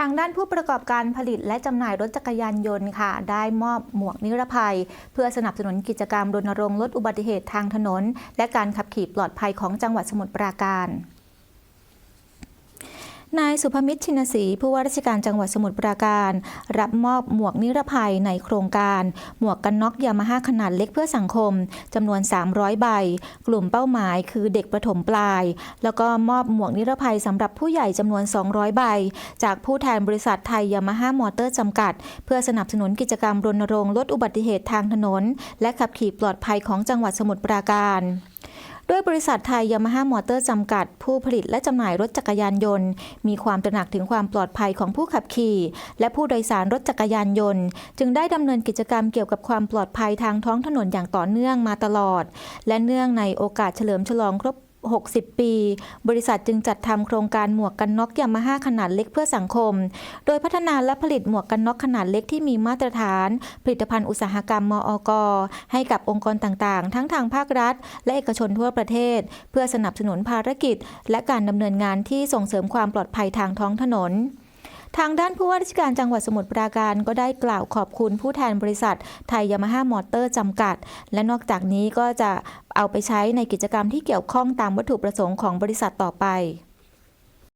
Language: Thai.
ทางด้านผู้ประกอบการผลิตและจำหน่ายรถจักรยานยนต์ค่ะ ได้มอบหมวกนิรภัย เพื่อสนับสนุนกิจกรรมรณรงค์ลดอุบัติเหตุทางถนน และการขับขี่ปลอดภัยของจังหวัดสมุทรปราการ นายสุภมิตรชินศรีผู้ว่าราชการจังหวัดสมุทรปราการ รับมอบหมวกนิรภัยในโครงการ หมวกกันน็อกยามาฮ่าขนาดเล็กเพื่อสังคมจำนวน 300 ใบ กลุ่มเป้าหมายคือเด็กประถมปลาย แล้วก็มอบหมวกนิรภัยสำหรับผู้ใหญ่จำนวน 200 ใบ จากผู้แทนบริษัทไทยยามาฮ่ามอเตอร์จำกัด เพื่อสนับสนุนกิจกรรมรณรงค์ลดอุบัติเหตุทางถนน และขับขี่ปลอดภัยของจังหวัดสมุทรปราการ ด้วยบริษัทไทยยามาฮ่ามอเตอร์จำกัด ผู้ผลิตและจำหน่ายรถจักรยานยนต์ มีความตระหนักถึงความปลอดภัยของผู้ขับขี่ และผู้โดยสารรถจักรยานยนต์ จึงได้ดำเนินกิจกรรมเกี่ยวกับความปลอดภัยทางท้องถนนอย่างต่อเนื่องมาตลอด และเนื่องในโอกาสเฉลิมฉลองครบ 60 ปี บริษัทจึงจัดทำโครงการหมวกกันน็อกยามาฮ่าขนาดเล็กเพื่อสังคม โดยพัฒนาและผลิตหมวกกันน็อกขนาดเล็กที่มีมาตรฐาน ผลิตภัณฑ์อุตสาหกรรมมอกให้กับองค์กรต่างๆ ทั้งทางภาครัฐ และเอกชนทั่วประเทศ เพื่อสนับสนุนภารกิจ และการดำเนินงานที่ส่งเสริมความปลอดภัยทางท้องถนน ทางด้านผู้ว่าราชการจังหวัดสมุทรปราการก็ได้กล่าวขอบคุณผู้แทนบริษัท ไทยยามาฮ่ามอเตอร์จำกัด และนอกจากนี้ก็จะเอาไปใช้ในกิจกรรมที่เกี่ยวข้องตามวัตถุประสงค์ของบริษัทต่อไป